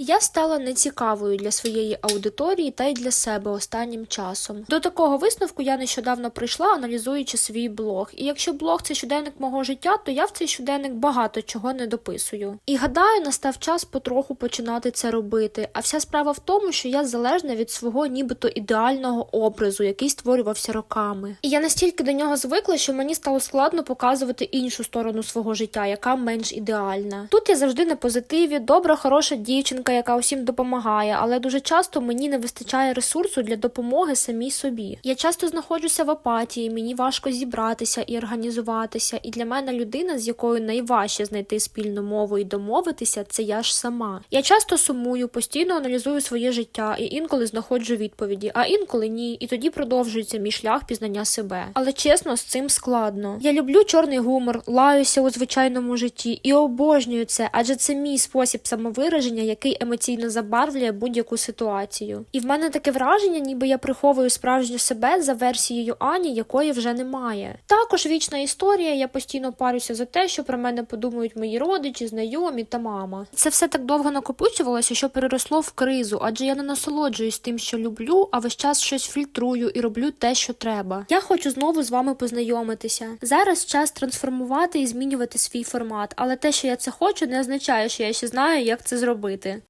Я стала нецікавою для своєї аудиторії та й для себе останнім часом. До такого висновку я нещодавно прийшла, аналізуючи свій блог. І якщо блог це щоденник мого життя, то я в цей щоденник багато чого не дописую. І гадаю, настав час потроху починати це робити. А вся справа в тому, що я залежна від свого нібито ідеального образу, який створювався роками. І я настільки до нього звикла, що мені стало складно показувати іншу сторону свого життя, яка менш ідеальна. Тут я завжди на позитиві, добра, хороша дівчинка, яка усім допомагає, але дуже часто мені не вистачає ресурсу для допомоги самій собі. Я часто знаходжуся в апатії, мені важко зібратися і організуватися. І для мене людина, з якою найважче знайти спільну мову і домовитися, це я ж сама. Я часто сумую, постійно аналізую своє життя і інколи знаходжу відповіді, а інколи ні. І тоді продовжується мій шлях пізнання себе. Але чесно, з цим складно. Я люблю чорний гумор, лаюся у звичайному житті і обожнюю це, адже це мій спосіб самовираження, який емоційно забарвлює будь-яку ситуацію. І в мене таке враження, ніби я приховую справжню себе за версією Ані, якої вже немає. Також вічна історія. Я постійно парюся за те, що про мене подумають мої родичі, знайомі та мама. Це все так довго накопичувалося, що переросло в кризу, адже я не насолоджуюсь тим, що люблю, а весь час щось фільтрую і роблю те, що треба. Я хочу знову з вами познайомитися. Зараз час трансформувати і змінювати свій формат, але те, що я це хочу, не означає, що я ще знаю, як це зробити.